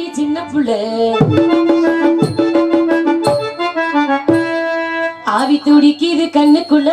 ஏண்டி சின்ன புள்ள. ஆவி துடிக்குது கண்ணுக்குள்ள.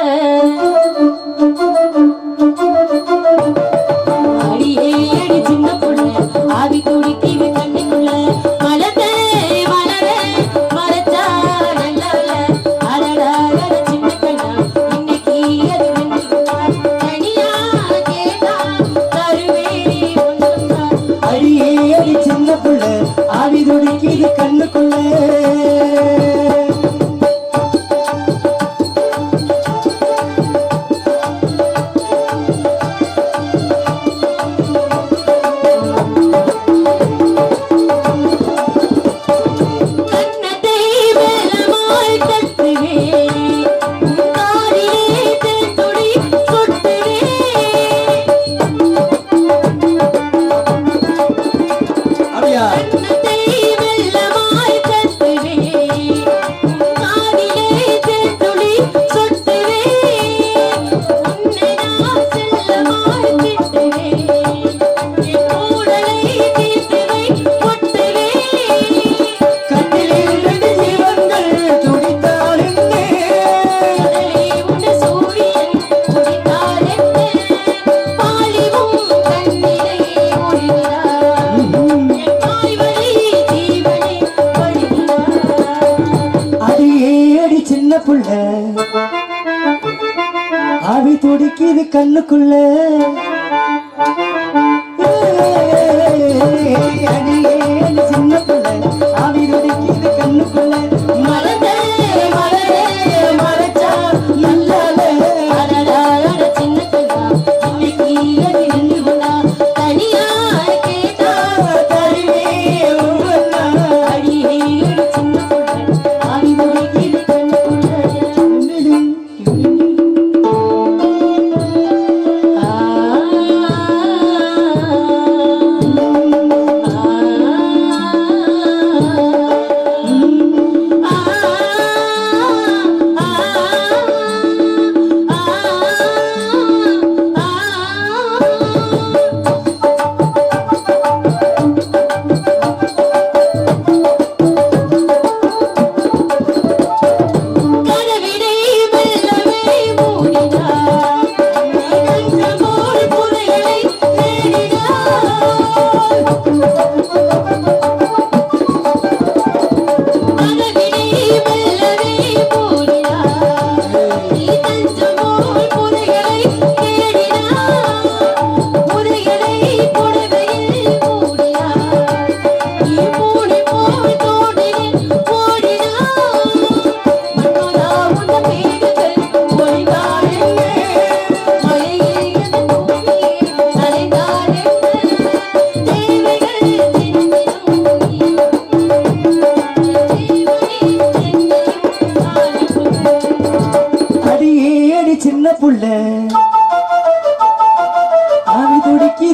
ஆவி துடிக்குது கண்ணுக்குள்ள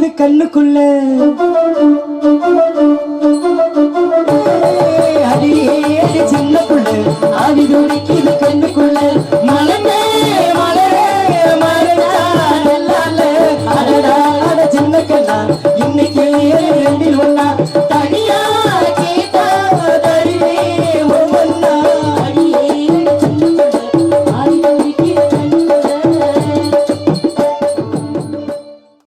கண்ணுக்குள்ள.